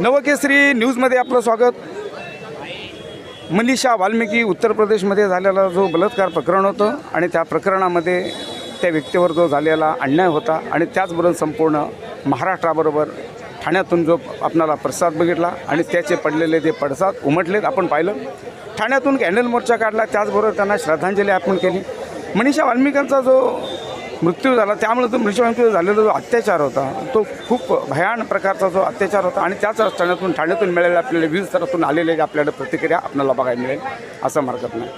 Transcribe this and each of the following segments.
नवकेसरी न्यूजमध्ये आपलं स्वागत. मनीषा वाल्मिकी उत्तर प्रदेशमध्ये झालेला जो बलात्कार प्रकरण होतं आणि त्या प्रकरणामध्ये त्या व्यक्तीवर जो झालेला अन्याय होता आणि त्याचबरोबर संपूर्ण महाराष्ट्राबरोबर ठाण्यातून जो आपणाला प्रसाद बघितला आणि त्याचे पडलेले जे पडसाद उमटलेत आपण पाहिलं. ठाण्यातून कॅन्डल मोर्चा काढला त्याचबरोबर त्यांना श्रद्धांजली अर्पण केली. मनीषा वाल्मिकांचा जो मृत्यू झाला त्यामुळे तो मृत्यू झालेला जो अत्याचार होता तो खूप भयान प्रकारचा जो अत्याचार होता आणि त्याच रस्त्यातून ठाण्यातून मिळालेल्या आपल्याला वीज स्तरातून आलेले आपल्याला प्रतिक्रिया आपल्याला बघायला मिळेल असं मार्गत नाही.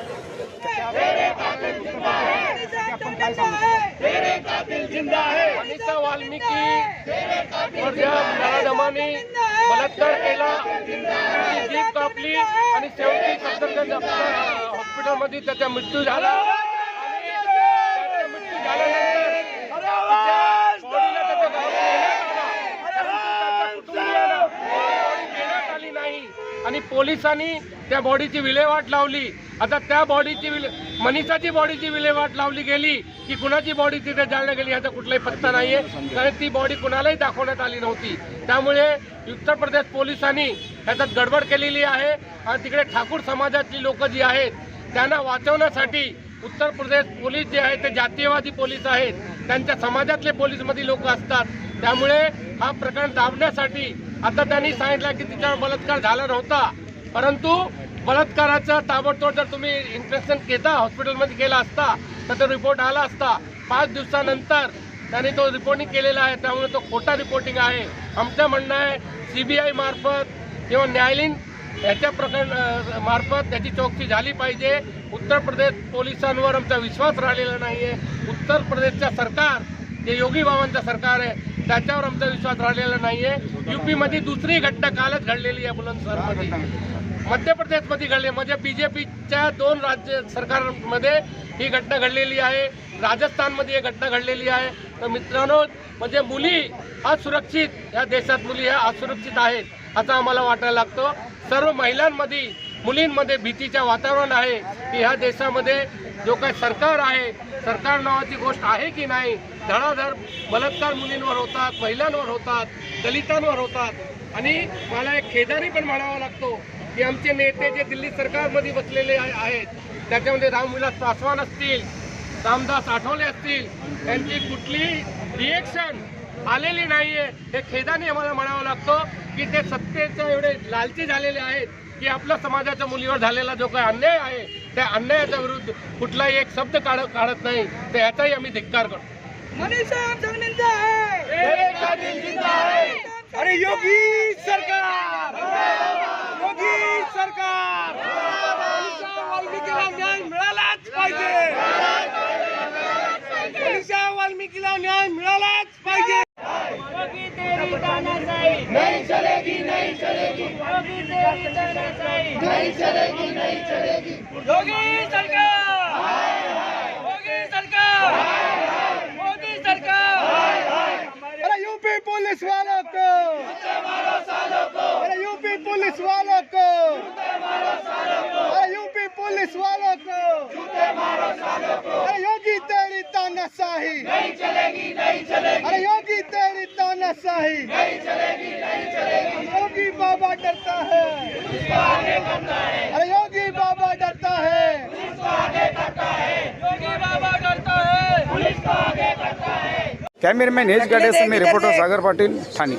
बलात्कार केला त्याची कापली आणि शेवटी सफदरजंग हॉस्पिटलमध्ये त्याचा मृत्यू झाला. आणि त्याचा मृत्यू झाल्यानंतर त्याच्या बॉडीला त्याच्या गावी नेण्यात आला. परंतु त्याच्या कुटुंबियाला बॉडी देण्यात आली नाही आणि पोलिसांनी त्या बॉडीची विल्हेवाट लावली. आता त्या बॉडीची विले मनीषाची बॉडीची विल्हेवाट लावली गेली की कुणाची बॉडी तिथे जाळण्यात गेली याचा कुठलाही पत्ता नाहीये. कारण ती बॉडी कुणालाही दाखवण्यात आली नव्हती. त्यामुळे उत्तर प्रदेश पोलिसांनी याच्यात गडबड केलेली आहे. आणि तिकडे ठाकूर समाजातली लोक जी आहेत त्यांना वाचवण्यासाठी उत्तर प्रदेश पोलीस जे आहेत ते जातीयवादी पोलीस आहेत. त्यांच्या समाजातले पोलीसमध्ये लोक असतात. त्यामुळे हा प्रकरण दाबण्यासाठी आता त्यांनी सांगितलं की तिच्यावर बलात्कार झाला नव्हता. परंतु बलात्काराचा ताबडतोब जर तुम्ही इन्फेक्शन घेता हॉस्पिटलमध्ये गेला असता तर तो रिपोर्ट आला असता. पाच दिवसानंतर त्याने तो रिपोर्टिंग केलेला आहे. त्यामुळे तो खोटा रिपोर्टिंग आहे. आमचं म्हणणं आहे सी बी आय मार्फत किंवा न्यायालयीन याच्या प्रकरण मार्फत त्याची चौकशी झाली पाहिजे. उत्तर प्रदेश पोलिसांवर आमचा विश्वास राहिलेला नाही आहे उत्तर प्रदेशचं सरकार जे योगी बाबांचं सरकार आहे. त्याच्यावर आमचा विश्वास राहिलेला नाही आहे युपीमध्ये दुसरी घटना कालच घडलेली आहे बुलंदशहरमध्ये मध्य प्रदेशमध्ये घडले. म्हणजे बी जे पीच्या दोन राज्य सरकारमध्ये ही घटना घडलेली आहे. राजस्थानमध्ये ही घटना घडलेली आहे. तर मित्रांनो म्हणजे मुली असुरक्षित या देशात मुली ह्या असुरक्षित आहेत असं आम्हाला वाटायला लागतं. सर्व महिलांमध्ये मुलींमध्ये भीतीचं वातावरण आहे की ह्या देशामध्ये जो काही सरकार आहे सरकार नावाची गोष्ट आहे की नाही? धडाधड बलात्कार मुलींवर होतात महिलांवर होतात दलितांवर होतात. आणि मला एक खेदारी पण म्हणावा लागतो की आमचे नेते जे दिल्ली सरकारमध्ये बसलेले आहे- आहेत त्याच्यामध्ये रामविलास पासवान असतील रामदास आठवले असतील त्यांची कुठली रिएक्शन आलेली नाहीये. हे खेदाने आम्हाला म्हणावं लागतो की ते सत्तेचे एवढे लालची झालेले आहेत की आपल्या समाजाच्या मुलीवर झालेला जो काही अन्याय आहे त्या अन्यायाच्या विरुद्ध कुठलाही एक शब्द काढ काढत नाही. तर याचाही आम्ही धिक्कार करतो. मनीषा जगनीचा आहे. अरे योगी सरकार! योगी सरकार! वाल्मिकीला न्याय मिळालाच पाहिजे. मनीषा वाल्मिकीला न्याय मिळालाच पाहिजे. योगी तेरी तानाशाही नहीं चलेगी नहीं चलेगी योगी तेरी तानाशाही नहीं चलेगी नहीं चलेगी. योगी सरकार! तानाशाही नहीं चलेगी नहीं चलेगी। योगी बाबा डरता है। अरे योगी बाबा डरता है। योगी बाबा डरता है। पुलिस को आगे करता है। कॅमेरामॅन एच गाडेसह मी रिपोर्टर सागर पाटिल ठाणे।